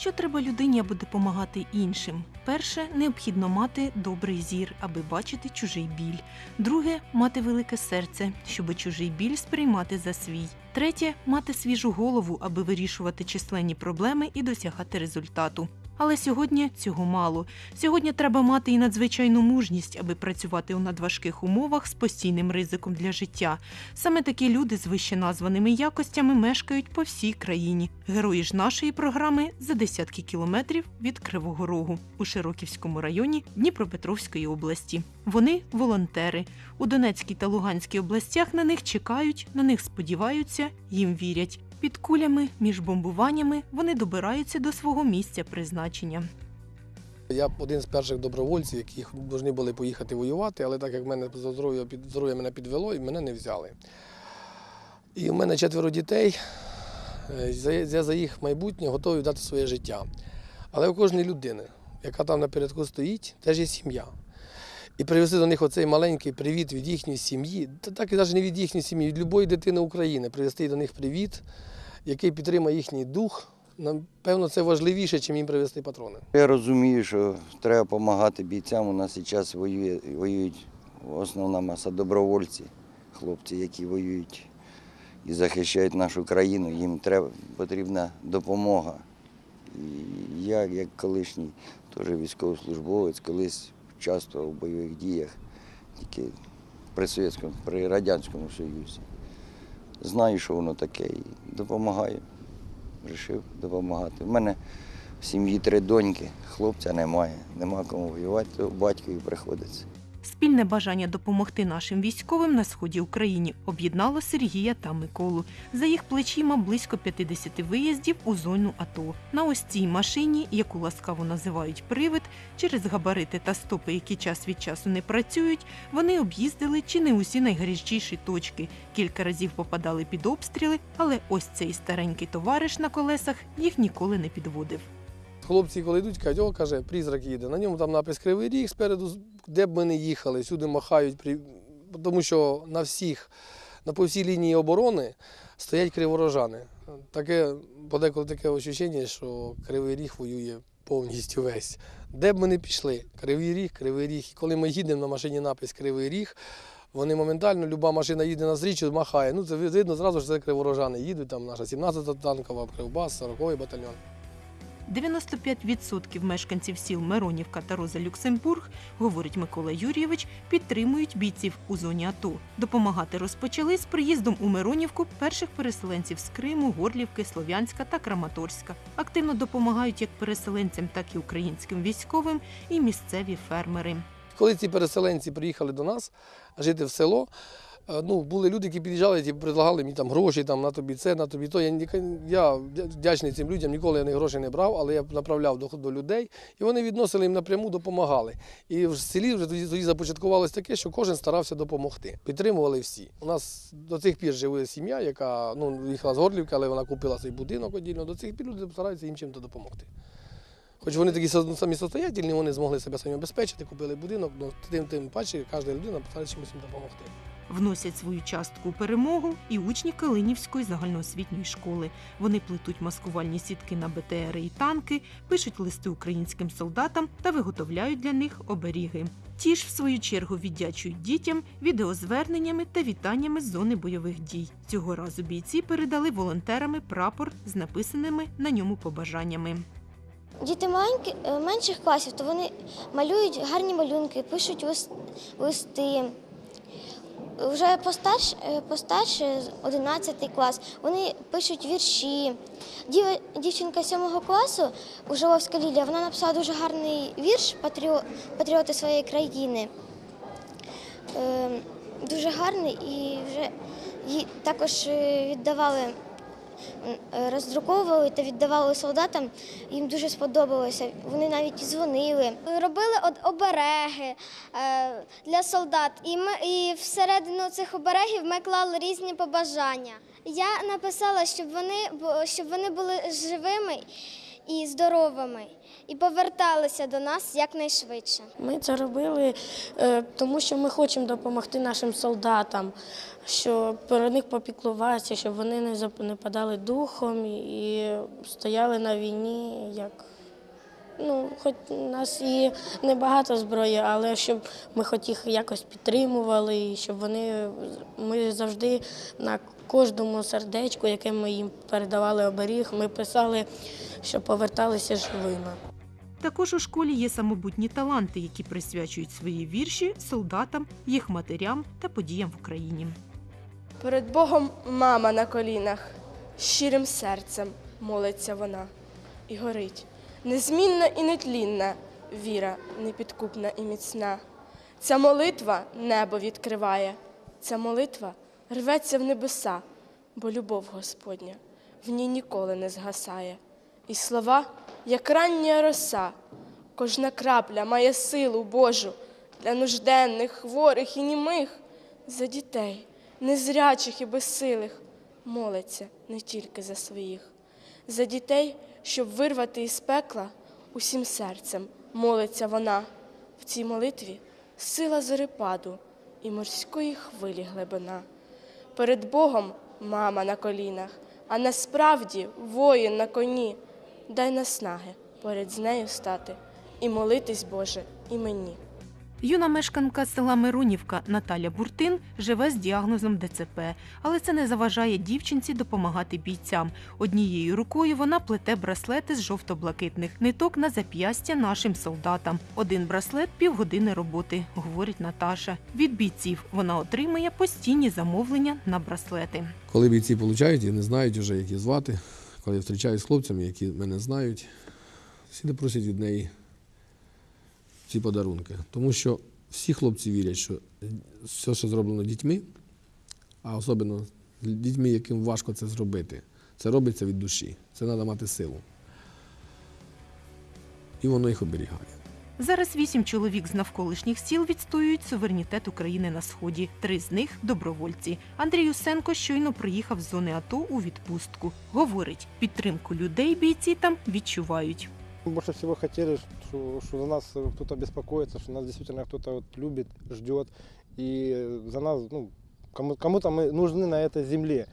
Що треба людині, аби допомагати іншим? Перше, необхідно мати добрий зір, аби бачити чужий біль. Друге мати велике серце, щоб чужий біль сприймати за свій. Третє мати свіжу голову, аби вирішувати численні проблеми і досягати результату. Але сьогодні цього мало. Сьогодні треба мати і надзвичайну мужність, аби працювати у надважких умовах з постійним ризиком для життя. Саме такі люди з вище названими якостями мешкають по всій країні. Герої ж нашої програми за десятки кілометрів від Кривого Рогу у Широківському районі Дніпропетровської області. Вони волонтери. У Донецькій та Луганській областях на них чекають, на них сподіваються, їм вірять. Під кулями між бомбуваннями вони добираються до свого місця призначення. Я один з перших добровольців, які повинні були поїхати воювати, але так як мене здоров'я здоров'я мене підвело, і мене не взяли. І в мене четверо дітей. Е, Я за їх майбутнє готовий дати своє життя. Але у кожної людини, яка там напередку стоїть, теж є сім'я. І привезти до них оцей маленький привіт від їхньої сім'ї, та так і навіть не від їхньої сім'ї, від будь-якої дитини України, привезти до них привіт, який підтримає їхній дух. Напевно, це важливіше, ніж їм привезти патрони. Я розумію, що треба допомагати бійцям. У нас час воює, воюють основна маса добровольці, хлопці, які воюють і захищають нашу країну. Їм треба, потрібна допомога. І я, як колишній теж військовослужбовець, колись участвував в бойових діях тільки при Совєтському, при Радянському Союзі. Знаю, що воно таке, і допомагаю. Рішив допомагати. У мене в сім'ї три доньки, хлопця немає, нема кому воювати, батькові приходиться. Спільне бажання допомогти нашим військовим на сході України об'єднало Сергія та Миколу. За їх плечима близько 50 виїздів у зону АТО. На ось цій машині, яку ласкаво називають привид, через габарити та стопи, які час від часу не працюють, вони об'їздили чи не усі найгарячіші точки. Кілька разів попадали під обстріли, але ось цей старенький товариш на колесах їх ніколи не підводив. Хлопці, коли йдуть, кажуть, о, каже, призрак їде. На ньому там напис Кривий Ріг спереду, де б ми не їхали, сюди махають, тому що на всіх, на по всій лінії оборони стоять криворожани. Таке, подеколи таке відчуття, що Кривий Ріг воює повністю весь. Де б ми не пішли, Кривий Ріг, Кривий Ріг. І коли ми їдемо на машині напис Кривий Ріг, вони моментально, люба машина їде на зріччю, махає. Ну, це видно зразу, що це криворожани їдуть, там наша 17-та танкова, Кривбас, 40-й батальйон. 95% мешканців сіл Миронівка та Роза Люксембург, говорить Микола Юрійович, підтримують бійців у зоні АТО. Допомагати розпочали з приїздом у Миронівку перших переселенців з Криму, Горлівки, Слов'янська та Краматорська. Активно допомагають як переселенцям, так і українським військовим і місцеві фермери. Коли ці переселенці приїхали до нас жити в село, ну, були люди, які під'їжджали, які предлагали мені там гроші, там, на тобі це, на тобі то. Я, я вдячний цим людям, ніколи я не гроші не брав, але я направляв до, до людей, і вони відносили їм напряму, допомагали. І в селі вже тоді, тоді започаткувалось таке, що кожен старався допомогти. Підтримували всі. У нас до цих пір живе сім'я, яка ну, їхала з Горлівки, але вона купила свій будинок одільно. До цих пір люди стараються їм чим-то допомогти. Хоч вони такі со- самі состоятельні, вони змогли себе самі обезпечити, купили будинок, ну тим тим паче кожна людина старається чимось їм допомогти. Вносять свою частку перемогу і учні Калинівської загальноосвітньої школи. Вони плетуть маскувальні сітки на БТРи і танки, пишуть листи українським солдатам та виготовляють для них оберіги. Ті ж, в свою чергу, віддячують дітям відеозверненнями та вітаннями з зони бойових дій. Цього разу бійці передали волонтерами прапор з написаними на ньому побажаннями. Діти маленькі, е, менших класів, то вони малюють гарні малюнки, пишуть листи. Вже постарше, е, постарше 11 клас, вони пишуть вірші. Дів- Дівчинка 7 класу, Ужеловська Лілія, вона написала дуже гарний вірш «Патріо- Патріоти своєї країни. Е, Дуже гарний і вже їй також е, віддавали роздруковували та віддавали солдатам. Їм дуже сподобалося. Вони навіть дзвонили. Робили обереги е, для солдат, і ми і всередину цих оберегів ми клали різні побажання. Я написала, щоб вони щоб вони були живими і здоровими, і поверталися до нас якнайшвидше. Ми це робили, е, тому що ми хочемо допомогти нашим солдатам, щоб про них попіклуватися, щоб вони не падали духом і стояли на війні. Як ну, хоч у нас і небагато зброї, але щоб ми хоч їх якось підтримували, і щоб вони ми завжди на кожному сердечку, яке ми їм передавали оберіг, ми писали, що поверталися живими. Також у школі є самобутні таланти, які присвячують свої вірші солдатам, їх матерям та подіям в Україні. Перед Богом мама на колінах, щирим серцем молиться вона і горить. Незмінна і нетлінна віра непідкупна і міцна. Ця молитва небо відкриває, ця молитва рветься в небеса, бо любов Господня в ній ніколи не згасає. І слова, як рання роса, кожна крапля має силу Божу для нужденних, хворих і німих, за дітей, незрячих і безсилих, молиться не тільки за своїх, за дітей, щоб вирвати із пекла усім серцем, молиться вона. В цій молитві сила зорепаду і морської хвилі глибина. Перед Богом мама на колінах, а насправді воїн на коні. Дай наснаги поряд з нею стати і молитись, Боже, і мені. Юна мешканка села Миронівка Наталя Буртин живе з діагнозом ДЦП, але це не заважає дівчинці допомагати бійцям. Однією рукою вона плете браслети з жовто-блакитних ниток на зап'ястя нашим солдатам. Один браслет півгодини роботи, говорить Наташа. Від бійців вона отримує постійні замовлення на браслети. Коли бійці получають і не знають вже, як її звати, коли я зустрічаюся з хлопцями, які мене знають, всі не просять від неї ці подарунки. Тому що всі хлопці вірять, що все, що зроблено дітьми, а особливо дітьми, яким важко це зробити, це робиться від душі. Це треба мати силу. І воно їх оберігає. Зараз вісім чоловік з навколишніх сіл відстоюють суверенітет України на сході. Три з них добровольці. Андрій Усенко щойно приїхав з зони АТО у відпустку. Говорить, підтримку людей бійці там відчувають. Мы больше всего хотели, что, что за нас э, кто-то беспокоится, что нас действительно кто-то вот любит, ждет. И за нас, ну, кому- кому-то мы нужны на этой земле.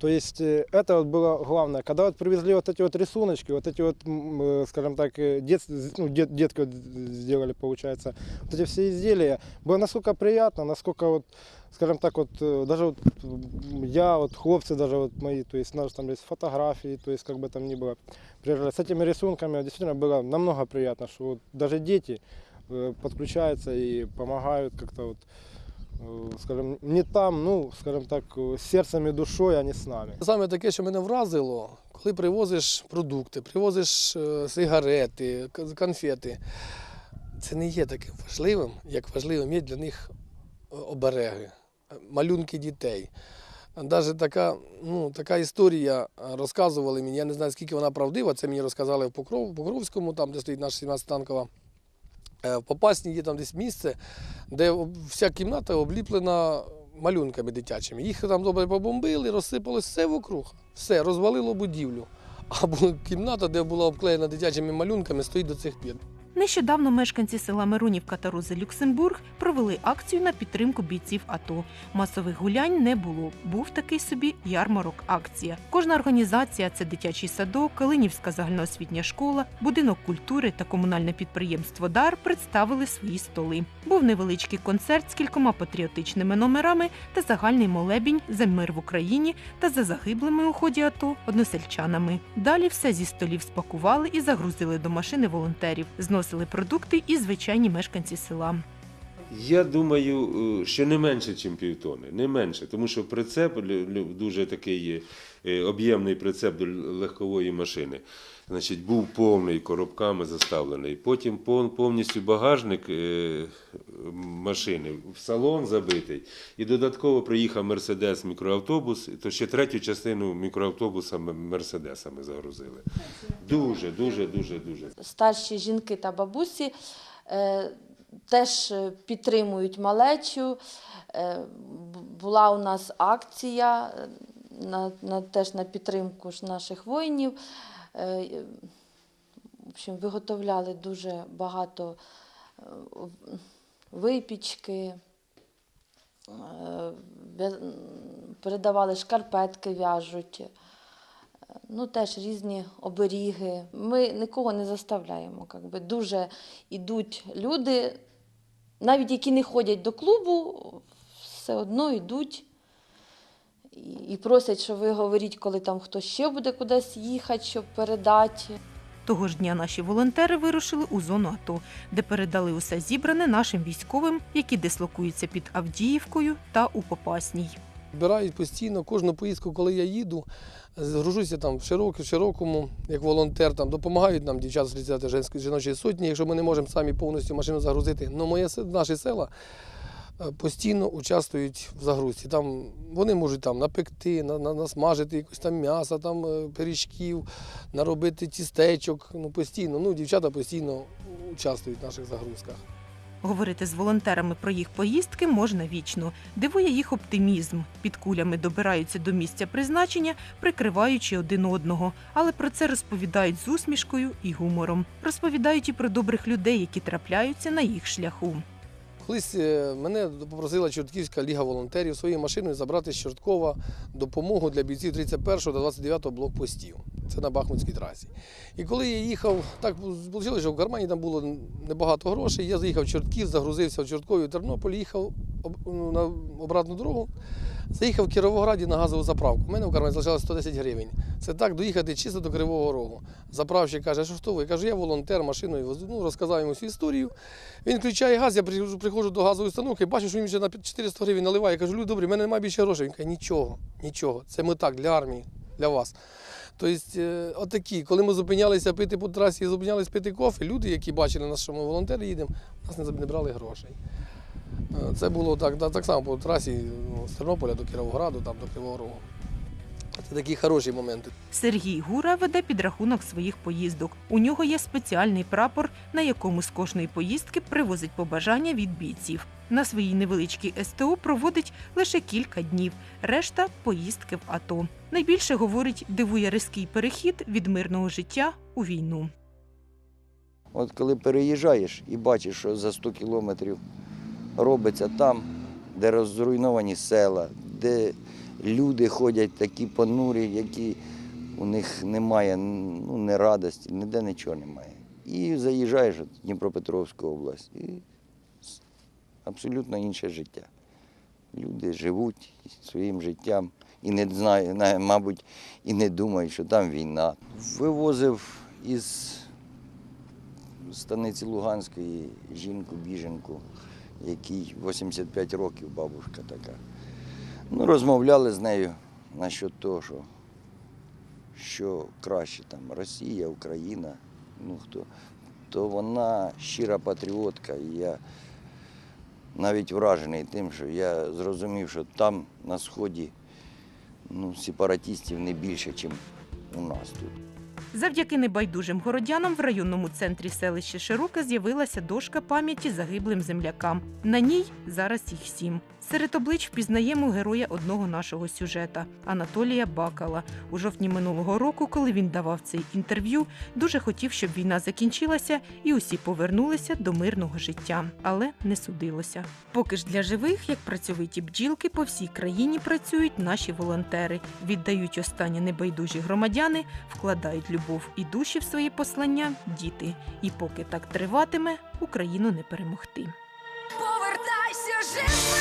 То есть э, это вот было главное. Когда вот привезли вот эти вот рисуночки, вот эти вот, м, э, скажем так, э, дет, ну, дет- детки вот сделали, получается, вот эти все изделия, было насколько приятно, насколько вот, скажем так, вот э, даже вот м, я, вот хлопцы даже вот мои, то есть у нас там есть фотографии, то есть как бы там ни было, приезжали с этими рисунками, действительно было намного приятно, что вот даже дети э, подключаются и помогают как-то вот, э, скажем, не там, ну, скажем так, э, сердцем и душой, а не с нами. Саме таке, що мене вразило, коли привозиш продукти, привозиш е, сигарети, конфети. Це не є таким важливим, як важливим є для них е, обереги, е, малюнки дітей. Навіть така, ну, така історія розказували мені, я не знаю, скільки вона правдива, це мені розказали в Покров, Покровському, там, де стоїть наша 17 танкова. Е, В Попасні є там десь місце, де вся кімната обліплена малюнками дитячими. Їх там добре побомбили, розсипалось все вокруг. Все, розвалило будівлю. А кімната, де була обклеєна дитячими малюнками, стоїть до цих пір. Нещодавно мешканці села Миронівка та Рози Люксембург провели акцію на підтримку бійців АТО. Масових гулянь не було. Був такий собі ярмарок акція. Кожна організація це дитячий садок, Калинівська загальноосвітня школа, будинок культури та комунальне підприємство Дар представили свої столи. Був невеличкий концерт з кількома патріотичними номерами та загальний молебінь за мир в Україні та за загиблими у ході АТО односельчанами. Далі все зі столів спакували і загрузили до машини волонтерів. Зносили продукти і звичайні мешканці села. Я думаю, е, що не менше, ніж півтони. Не менше, тому що прицеп дуже такий е, об'ємний прицеп до легкової машини. Значить, був повний коробками заставлений. Потім повністю багажник е, машини в салон забитий. І додатково приїхав Мерседес мікроавтобус, то ще третю частину мікроавтобуса Мерседесами загрузили. Дуже, дуже, дуже, дуже. старші жінки та бабусі теж е, підтримують малечу. Е, була у нас акція е, на, на, теж на підтримку наших воїнів. Е, общем, виготовляли дуже багато випічки, передавали шкарпетки в'яжуть, ну теж різні оберіги. Ми нікого не заставляємо. Как би. Дуже йдуть люди, навіть які не ходять до клубу, все одно йдуть. І просять, що ви говоріть, коли там хтось ще буде кудись їхати, щоб передати. Того ж дня наші волонтери вирушили у зону АТО, де передали усе зібране нашим військовим, які дислокуються під Авдіївкою та у Попасній. Збирають постійно кожну поїздку, коли я їду, згружуся там в широку, широкому, як волонтер, там допомагають нам дівчата з 30 жіночої сотні, якщо ми не можемо самі повністю машину загрузити. Ну, моє наші села е, постійно участвують в загрузці. Там вони можуть там напекти, на, на, насмажити якось там м'яса, там е, пиріжків, наробити тістечок. Ну, постійно. Ну, дівчата постійно участвують в наших загрузках. Говорити з волонтерами про їх поїздки можна вічно. Дивує їх оптимізм. Під кулями добираються до місця призначення, прикриваючи один одного. Але про це розповідають з усмішкою і гумором. Розповідають і про добрих людей, які трапляються на їх шляху. Колись е, мене попросила Чортківська ліга волонтерів своєю машиною забрати з Чорткова допомогу для бійців 31 та 29 блокпостів. Це на Бахмутській трасі. І коли я їхав, так вийшло, що в кармані там було небагато грошей. Я заїхав в Чортків, загрузився в Чорткові в Тернопіль, їхав ну, на обратну дорогу. Заїхав в Кіровограді на газову заправку. У мене в кармані залишалось 110 гривень. Це так доїхати чисто до Кривого Рогу. Заправщик каже, що хто ви? Я кажу, я волонтер, машиною. Ну, розказав йому всю історію. Він включає газ, я приходжу до газової установки, бачу, що він вже на 400 гривень наливає. Я кажу, люди добрі, в мене немає більше грошей. Він каже, нічого, нічого. Це ми так, для армії, для вас. Тобто, е, отакі, коли ми зупинялися пити по трасі, зупинялися пити кофе, люди, які бачили нас, що ми волонтери їдемо, нас не брали грошей. Е, Це було так, так, так само по трасі ну, з Тернополя до Кіровограду, там до Кривого Рогу. Це такі хороші моменти. Сергій Гура веде підрахунок своїх поїздок. У нього є спеціальний прапор, на якому з кожної поїздки привозить побажання від бійців. На своїй невеличкій СТО проводить лише кілька днів, решта поїздки в АТО. Найбільше говорить, дивує різкий перехід від мирного життя у війну. От коли переїжджаєш і бачиш, що за 100 кілометрів робиться там, де розруйновані села, де люди ходять такі понурі, які у них немає ну, ні радості, ніде нічого немає. І заїжджаєш в Дніпропетровську область, і абсолютно інше життя. Люди живуть своїм життям і не знають, мабуть, і не думають, що там війна. Вивозив із станиці Луганської жінку, біженку, якій 85 років, бабушка така. Ну, розмовляли з нею насчет того, що, що краще там Росія, Україна, ну хто. То вона щира патріотка, і я навіть вражений тим, що я зрозумів, що там на сході ну, сепаратистів не більше, ніж у нас тут. Завдяки небайдужим городянам в районному центрі селища Широке з'явилася дошка пам'яті загиблим землякам. На ній зараз їх сім. Серед облич впізнаємо героя одного нашого сюжета Анатолія Бакала. У жовтні минулого року, коли він давав цей інтерв'ю, дуже хотів, щоб війна закінчилася і усі повернулися до мирного життя, але не судилося. Поки ж для живих, як працьовиті бджілки, по всій країні працюють наші волонтери, віддають останнє небайдужі громадяни, вкладають любов і душі в свої послання діти. І поки так триватиме, Україну не перемогти. Повертайся живим!